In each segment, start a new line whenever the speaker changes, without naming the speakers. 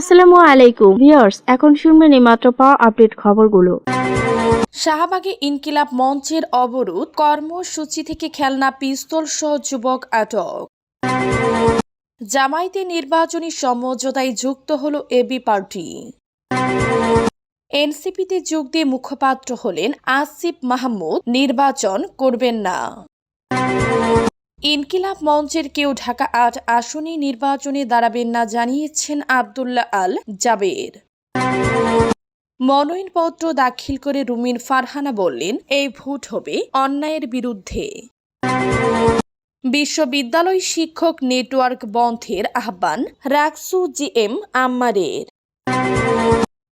আসসালামু আলাইকুম। ভিউয়ার্স, এখন শুনবেন মাত্র পাওয়া আপডেট খবরগুলো।
শাহবাগে ইনকিলাব মঞ্চের অবরোধ, কর্মসূচি থেকে খেলনা, পিস্তল সহ যুবক আটক। জামাইতে নির্বাচনী সমঝোতায় যুক্ত হল এবি পার্টি। এনসিপিতে যোগ দিয়ে মুখপাত্র হলেন আসিফ মাহমুদ, নির্বাচন করবেন না। ইনকিলাব মঞ্চের কেউ ঢাকা আট আসনে নির্বাচনে দাঁড়াবেন না জানিয়েছেন আবদুল্লাহ আল জাবের। মনোনয়নপত্র দাখিল করে রুমিন ফারহানা বললেন, এই ভোট হবে অন্যায়ের বিরুদ্ধে। বিশ্ববিদ্যালয় শিক্ষক নেটওয়ার্ক বন্ধের আহ্বান রাকসু জিএম আম্মারের।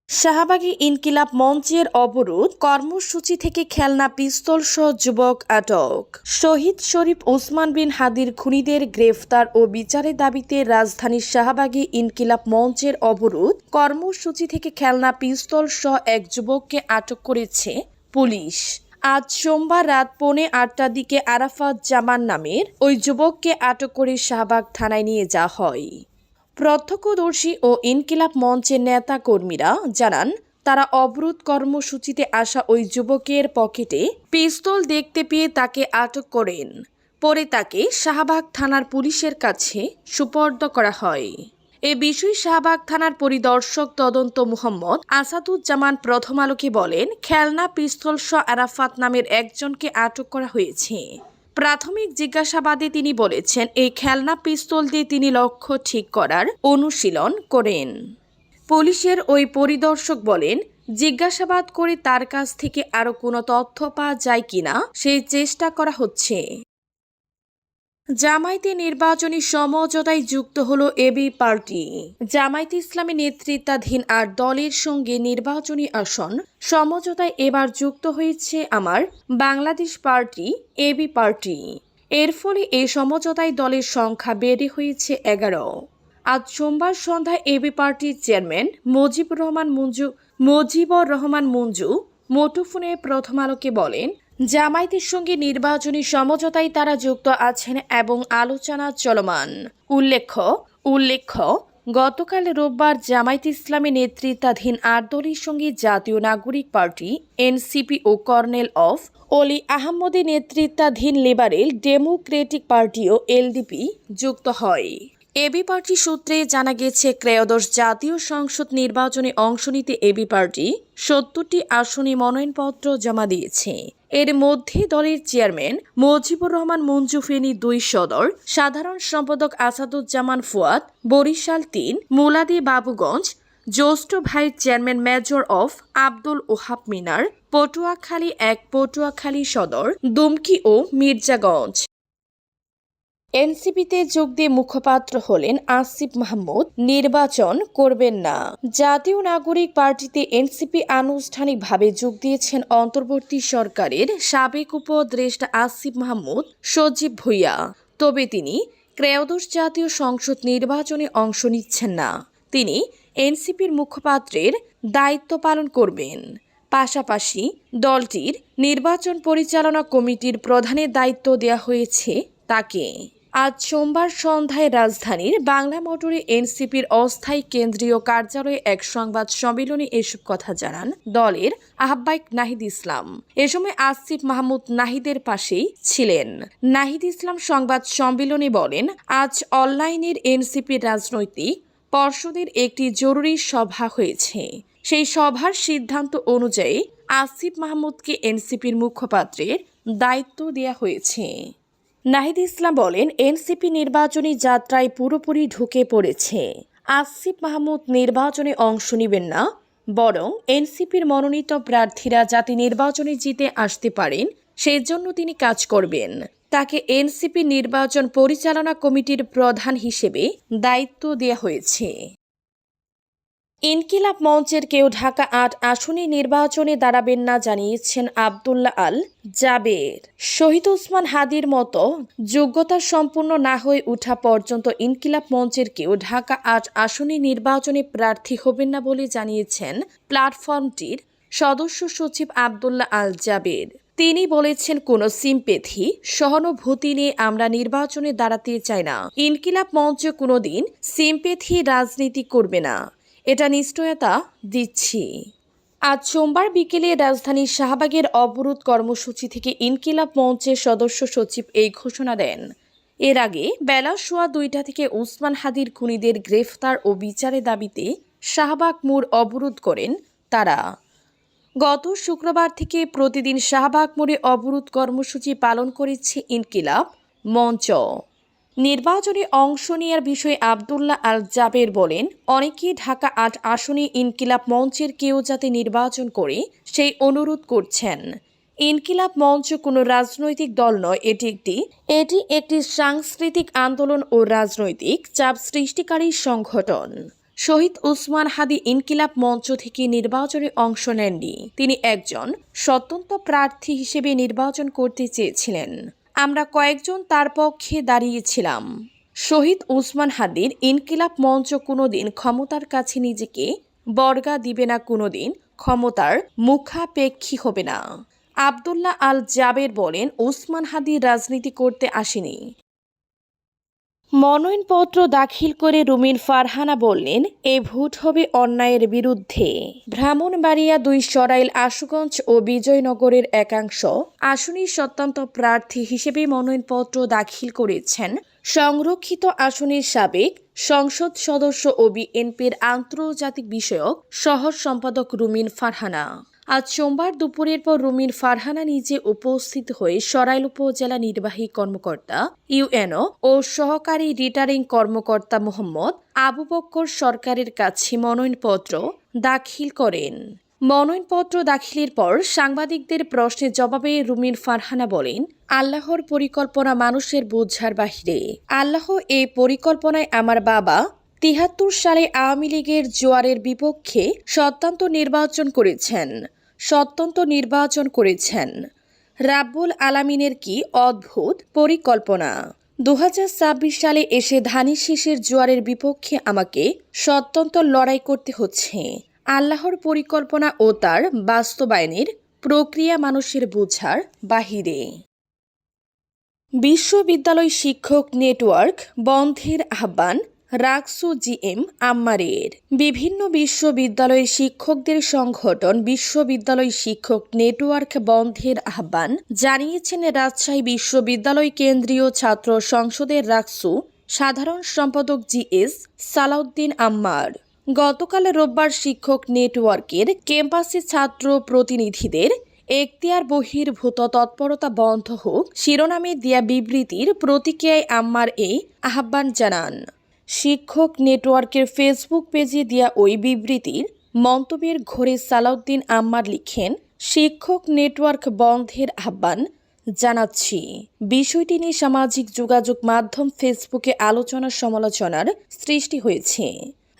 শাহবাগী ইনকিলাব মঞ্চের অবরোধ কর্মসূচি থেকে খেলনা পিস্তল সহ যুবক আটক। শহীদ শরীফ ওসমান বিন হাদির খুনিদের গ্রেফতার ও বিচারের দাবিতে রাজধানীর শাহবাগী ইনকিলাব মঞ্চের অবরোধ কর্মসূচি থেকে খেলনা পিস্তল সহ এক যুবককে আটক করেছে পুলিশ। আজ সোমবার রাত পৌনে আটটার দিকে আরাফাত জামান নামের ওই যুবককে আটক করে শাহবাগ থানায় নিয়ে যাওয়া হয়। প্রত্যক্ষদর্শী ও ইনকিলাব মঞ্চের নেতা কর্মীরা জানান, তারা অবরোধ কর্মসূচিতে আসা ওই যুবকের পকেটে পিস্তল দেখতে পেয়ে তাকে আটক করেন। পরে তাকে শাহবাগ থানার পুলিশের কাছে সুপর্দ করা হয়। এ বিষয়ে শাহবাগ থানার পরিদর্শক তদন্ত মোহাম্মদ আসাদুজ্জামান প্রথম আলোকে বলেন, খেলনা পিস্তল শ আরাফাত নামের একজনকে আটক করা হয়েছে। প্রাথমিক জিজ্ঞাসাবাদে তিনি বলেছেন, এই খেলনা পিস্তল দিয়ে তিনি লক্ষ্য ঠিক করার অনুশীলন করেন। পুলিশের ওই পরিদর্শক বলেন, জিজ্ঞাসাবাদ করে তার কাছ থেকে আরও কোনো তথ্য পাওয়া যায় কিনা সেই চেষ্টা করা হচ্ছে। জামায়াতে নির্বাচনী সমঝোতায় যুক্ত হল এবি পার্টি। জামায়াতে ইসলামী নেতৃত্বাধীন আর দলের সঙ্গে নির্বাচনী আসন সমঝোতায় এবার যুক্ত হয়েছে আমার বাংলাদেশ পার্টি, এবি পার্টি। এর ফলে এই সমঝোতায় দলের সংখ্যা বেড়ে হয়েছে এগারো। আজ সোমবার সন্ধ্যায় এবি পার্টির চেয়ারম্যান মুজিবুর রহমান মঞ্জু মুজিবুর রহমান মঞ্জু মুঠোফোনে প্রথম আলোকে বলেন জামায়াতের সঙ্গে নির্বাচনী সমঝোতায় তারা যুক্ত আছেন এবং আলোচনা চলমান। উল্লেখ্য উল্লেখ্য, গতকাল রোববার জামায়াত ইসলামী নেতৃত্বাধীন আট দলের সঙ্গে জাতীয় নাগরিক পার্টি, এনসিপি ও কর্নেল অফ অলি আহমদের নেতৃত্বাধীন লিবারেল ডেমোক্রেটিক পার্টি ও এলডিপি যুক্ত হয়। এবি পার্টি সূত্রে জানা গেছে ক্রয়োদশ জাতীয় সংসদ নির্বাচনে অংশ নিতে এবি পার্টি সত্তরটি আসনে মনোনয়নপত্র জমা দিয়েছে। এর মধ্যে দলের চেয়ারম্যান মুজিবুর রহমান, মঞ্জু ফেনী দুই সদর, সাধারণ সম্পাদক আসাদুজ্জামান ফুয়াদ, বরিশাল তিন, মুলাদি বাবুগঞ্জ, জ্যেষ্ঠ ভাইস চেয়ারম্যান মেজর অফ আব্দুল ওহাব মিনার, পটুয়াখালী এক, পটুয়াখালী সদর, দুমকি ও মির্জাগঞ্জ। এনসিপিতে যোগ দিয়ে মুখপাত্র হলেন আসিফ মাহমুদ। নির্বাচন করবেন না। জাতীয় নাগরিক পার্টিতে এনসিপি আনুষ্ঠানিকভাবে যোগ দিয়েছেন অন্তর্বর্তী সরকারের সাবেক উপদেষ্টা আসিফ মাহমুদ, সজীব ভুইয়া। তবে তিনি ক্রয়োদশ জাতীয় সংসদ নির্বাচনে অংশ নিচ্ছেন না। তিনি এনসিপির মুখপাত্রের দায়িত্ব পালন করবেন। পাশাপাশি দলটির নির্বাচন পরিচালনা কমিটির প্রধানের দায়িত্ব দেওয়া হয়েছে তাকে। আজ সোমবার সন্ধ্যায় রাজধানীর বাংলা মোটরে এনসিপির অস্থায়ী কেন্দ্রীয় কার্যালয়ে এক সংবাদ সম্মেলনে এসব কথা জানান দলের আহ্বায়ক নাহিদ ইসলাম। এ সময় আসিফ মাহমুদ নাহিদের পাশেই ছিলেন। নাহিদ ইসলাম সংবাদ সম্মেলনে বলেন, আজ অনলাইনের এনসিপির রাজনৈতিক পর্ষদের একটি জরুরি সভা হয়েছে। সেই সভার সিদ্ধান্ত অনুযায়ী আসিফ মাহমুদকে এনসিপির মুখপাত্রের দায়িত্ব দেওয়া হয়েছে। নাহিদ ইসলাম বলেন, এনসিপি নির্বাচনী যাত্রায় পুরোপুরি ঢুকে পড়েছে। আসিফ মাহমুদ নির্বাচনে অংশ নেবেন না, বরং এনসিপির মনোনীত প্রার্থীরা যাতে নির্বাচনে জিতে আসতে পারেন, সেজন্য তিনি কাজ করবেন। তাকে এনসিপি নির্বাচন পরিচালনা কমিটির প্রধান হিসেবে দায়িত্ব দেওয়া হয়েছে। ইনকিলাব মঞ্চের কেউ ঢাকা আট আসনে নির্বাচনে দাঁড়াবেন না জানিয়েছেন আবদুল্লাহ আল জাবের। শহীদ ওসমান হাদির মতো যোগ্যতা সম্পূর্ণ না হয়ে ওঠা পর্যন্ত ইনকিলাব মঞ্চের কেউ ঢাকা আট আসনে নির্বাচনে প্রার্থী হবেন না বলে জানিয়েছেন প্ল্যাটফর্মটির সদস্য সচিব আবদুল্লাহ আল জাবের। তিনি বলেছেন, কোনো সিম্পেথি সহানুভূতি নিয়ে আমরা নির্বাচনে দাঁড়াতে চাই না। ইনকিলাব মঞ্চ কোনোদিন সিম্পেথি রাজনীতি করবে না। এটা নিশ্চয়তা দিচ্ছি। আজ সোমবার বিকেলে রাজধানীর শাহবাগের অবরোধ কর্মসূচি থেকে ইনকিলাব মঞ্চের সদস্য সচিব এই ঘোষণা দেন। এর আগে বেলা সোয়া দুইটা থেকে উসমান হাদির খুনিদের গ্রেফতার ও বিচারের দাবিতে শাহবাগ মোড় অবরোধ করেন তারা। গত শুক্রবার থেকে প্রতিদিন শাহবাগ মোড়ে অবরোধ কর্মসূচি পালন করেছে ইনকিলাব মঞ্চ। নির্বাচনে অংশ নেওয়ার বিষয়ে আবদুল্লাহ আল জাবের বলেন অনেকেই ঢাকা আট আসনে ইনকিলাব মঞ্চের কেউ যাতে নির্বাচন করে সেই অনুরোধ করছেন। ইনকিলাব মঞ্চ কোনো রাজনৈতিক দল নয়, এটি একটি এটি একটি সাংস্কৃতিক আন্দোলন ও রাজনৈতিক চাপ সৃষ্টিকারী সংগঠন। শহীদ উসমান হাদি ইনকিলাব মঞ্চ থেকে নির্বাচনে অংশ নেননি। তিনি একজন স্বতন্ত্র প্রার্থী হিসেবে নির্বাচন করতে চেয়েছিলেন। আমরা কয়েকজন তার পক্ষে দাঁড়িয়েছিলাম। শহীদ উসমান হাদির ইনকিলাব মঞ্চ কোনোদিন ক্ষমতার কাছে নিজেকে, বর্গা দিবে না কোনোদিন, ক্ষমতার মুখাপেক্ষী হবে না। আবদুল্লাহ আল জাবের বলেন ওসমান হাদি রাজনীতি করতে আসেনি। মনোনয়নপত্র দাখিল করে রুমিন ফারহানা বললেন, এ ভোট হবে অন্যায়ের বিরুদ্ধে। ব্রাহ্মণবাড়িয়া দুই সরাইল আশুগঞ্জ ও বিজয়নগরের একাংশ আসনী স্বতন্ত্র প্রার্থী হিসেবে মনোনয়নপত্র দাখিল করেছেন। সংরক্ষিত আসনের সাবেক সংসদ সদস্য ও বিএনপির আন্তর্জাতিক বিষয়ক সহ সম্পাদক রুমিন ফারহানা। আজ সোমবার দুপুরের পর রুমিন ফারহানা নিজে উপস্থিত হয়ে সরাইল উপজেলা নির্বাহী কর্মকর্তা, ইউএনও, ও সহকারী রিটার্নিং কর্মকর্তা মোহাম্মদ আবু বক্কর সরকারের কাছে মনোনয়নপত্র দাখিল করেন। মনোনয়নপত্র দাখিলের পর সাংবাদিকদের প্রশ্নের জবাবে রুমিন ফারহানা বলেন, আল্লাহর পরিকল্পনা মানুষের বোঝার বাহিরে। আল্লাহ এই পরিকল্পনায় আমার বাবা তিহাত্তর সালে আওয়ামী লীগের জোয়ারের বিপক্ষে সত্যান্ত নির্বাচন করেছেন। সত্যন্ত নির্বাচন করেছেন। রাব্বুল আলামিনের কি অদ্ভুত পরিকল্পনা? দু হাজার ছাব্বিশ সালে এসে ধানি শীষের জোয়ারের বিপক্ষে আমাকে স্বতন্ত্র লড়াই করতে হচ্ছে। আল্লাহর পরিকল্পনা ও তার বাস্তবায়নের প্রক্রিয়া মানুষের বোঝার বাহিরে। বিশ্ববিদ্যালয় শিক্ষক নেটওয়ার্ক বন্ধের আহ্বান রাকসু জিএম আম্মারের। বিভিন্ন বিশ্ববিদ্যালয়ের শিক্ষকদের সংগঠন বিশ্ববিদ্যালয় শিক্ষক নেটওয়ার্ক বন্ধের আহ্বান জানিয়েছেন রাজশাহী বিশ্ববিদ্যালয় কেন্দ্রীয় ছাত্র সংসদের রাকসু সাধারণ সম্পাদক জিএস সালাউদ্দিন আম্মার। গতকাল রোববার শিক্ষক নেটওয়ার্কের ক্যাম্পাসে ছাত্র প্রতিনিধিদের এখতিয়ার বহির্ভূত তৎপরতা বন্ধ হোক শিরোনামে দেয়া বিবৃতির প্রতিক্রিয়ায় আম্মার এই আহ্বান জানান। শিক্ষক নেটওয়ার্কের ফেসবুক পেজে দেয়া ওই বিবৃতির মন্তব্যের ঘরে সালাউদ্দিন আম্মার লিখেন, শিক্ষক নেটওয়ার্ক বন্ধের আহ্বান জানাচ্ছি। বিষয়টি নিয়ে সামাজিক যোগাযোগ মাধ্যম ফেসবুকে আলোচনা সমালোচনার সৃষ্টি হয়েছে।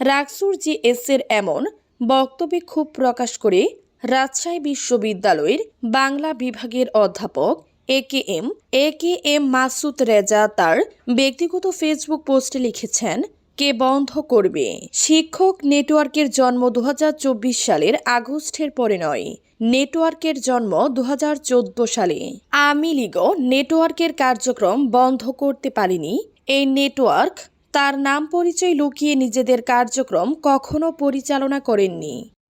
রাকসুর জি এস এর এমন বক্তব্যে ক্ষোভ প্রকাশ করে রাজশাহী বিশ্ববিদ্যালয়ের বাংলা বিভাগের অধ্যাপক A K M, A K M Masud Reza তার ব্যক্তিগত ফেসবুক পোস্টে লিখেছেন, কে বন্ধ করবে? শিক্ষক নেটওয়ার্কের জন্ম দু হাজার চব্বিশ সালের আগস্টের পরে নয়, নেটওয়ার্কের জন্ম দু হাজার চোদ্দ সালে। আমি লীগও নেটওয়ার্কের কার্যক্রম বন্ধ করতে পারিনি। এই নেটওয়ার্ক তার নাম পরিচয় লুকিয়ে নিজেদের কার্যক্রম কখনো পরিচালনা করেননি।